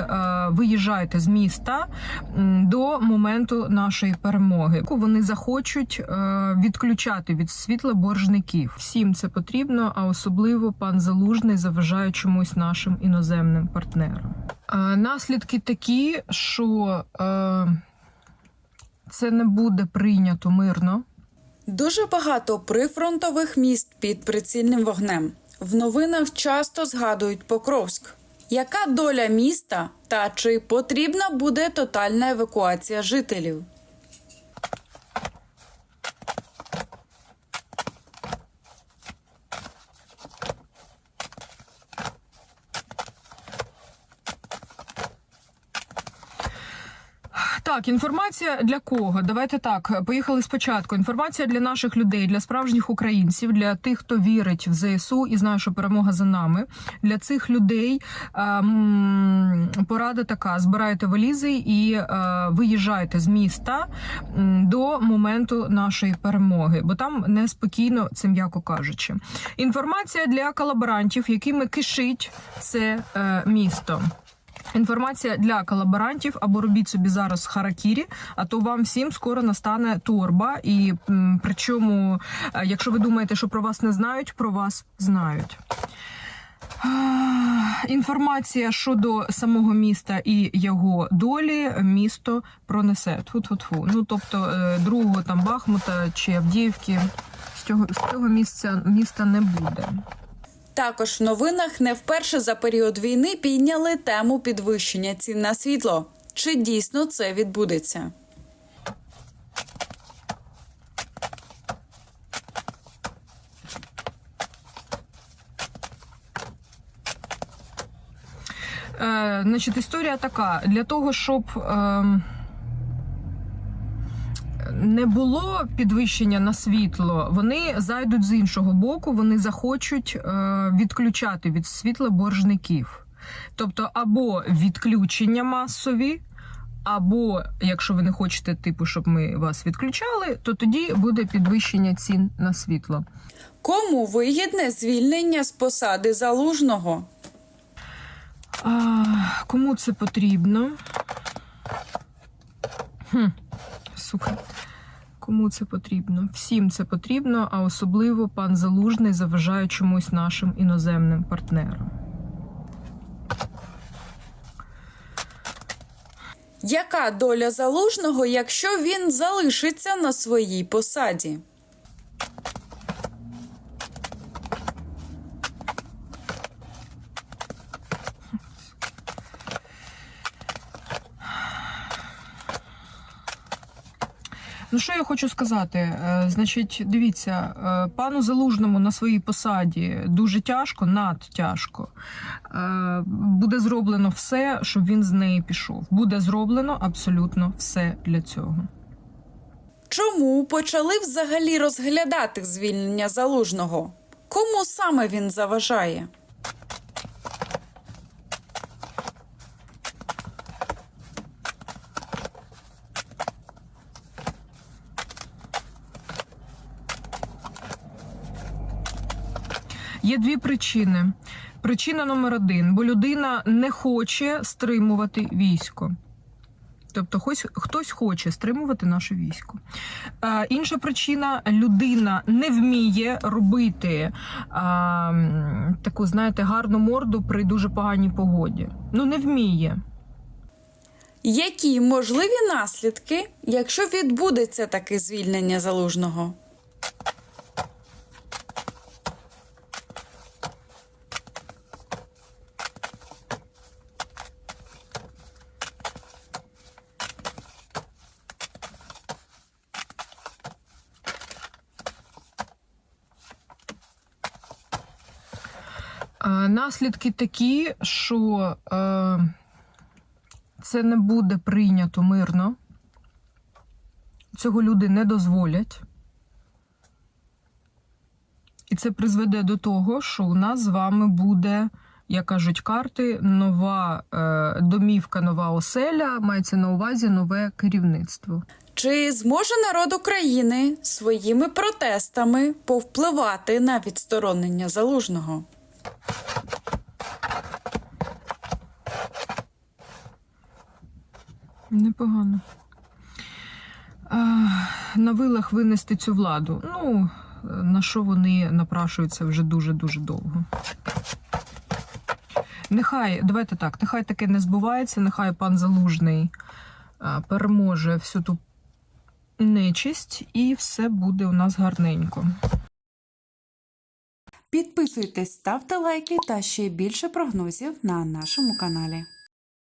е, виїжджайте з міста до моменту нашої перемоги. Вони захочуть е, відключати від світла боржників. Всім це потрібно, а особливо пан Залужний заважає чомусь нашим іноземним партнерам. Е, наслідки такі, що це не буде прийнято мирно. Дуже багато прифронтових міст під прицільним вогнем. В новинах часто згадують Покровськ. Яка доля міста та чи потрібна буде тотальна евакуація жителів? Так, інформація для кого? Давайте так. Поїхали спочатку. Інформація для наших людей, для справжніх українців, для тих, хто вірить в ЗСУ і знає, що перемога за нами. Для цих людей ем, порада така: збирайте валізи і е, виїжджайте з міста до моменту нашої перемоги, бо там неспокійно, це м'яко кажучи. Інформація для колаборантів, якими кишить це е, місто. Інформація для колаборантів або робіть собі зараз харакірі, а то вам всім скоро настане торба. І причому, е, якщо ви думаєте, що про вас не знають, про вас знають. Інформація щодо самого міста і його долі місто пронесе. Тьфу-тьфу-тьфу. Ну тобто е, другого там Бахмута чи Авдіївки з цього з цього місця міста не буде. Також в новинах не вперше за період війни підняли тему підвищення цін на світло. Чи дійсно це відбудеться? Е, значить, історія така: для того, щоб е, не було підвищення на світло, вони зайдуть з іншого боку, вони захочуть е, відключати від світла боржників. Тобто, або відключення масові. Або якщо ви не хочете, типу, щоб ми вас відключали, то тоді буде підвищення цін на світло. Кому вигідне звільнення з посади залужного? А, кому це потрібно? Хм, сука. Кому це потрібно? Всім це потрібно, а особливо пан Залужний заважає чомусь нашим іноземним партнерам. Яка доля залужного, якщо він залишиться на своїй посаді? Ну, що я хочу сказати? Е, Значить, дивіться, е, пану Залужному на своїй посаді дуже тяжко, надтяжко. Е, Буде зроблено все, щоб він з неї пішов. Буде зроблено абсолютно все для цього. Чому почали взагалі розглядати звільнення залужного? Кому саме він заважає? Є дві причини. Причина номер один: бо людина не хоче стримувати військо. Тобто, хтось, хоче стримувати наше військо. Е, інша причина людина не вміє робити м, таку, знаєте, гарну морду при дуже поганій погоді. Ну, не вміє. Які можливі наслідки, якщо відбудеться таке звільнення залужного? Наслідки такі, що е, це не буде прийнято мирно. Цього люди не дозволять. І це призведе до того, що у нас з вами буде, як кажуть карти, нова е, домівка, нова оселя, мається на увазі нове керівництво. Чи зможе народ України своїми протестами повпливати на відсторонення залужного? Непогано. А, на вилах винести цю владу. Ну, на що вони напрашуються вже дуже-дуже довго. Нехай, давайте так, нехай таке не збувається, нехай пан Залужний переможе всю ту нечисть, і все буде у нас гарненько. Підписуйтесь, ставте лайки та ще більше прогнозів на нашому каналі.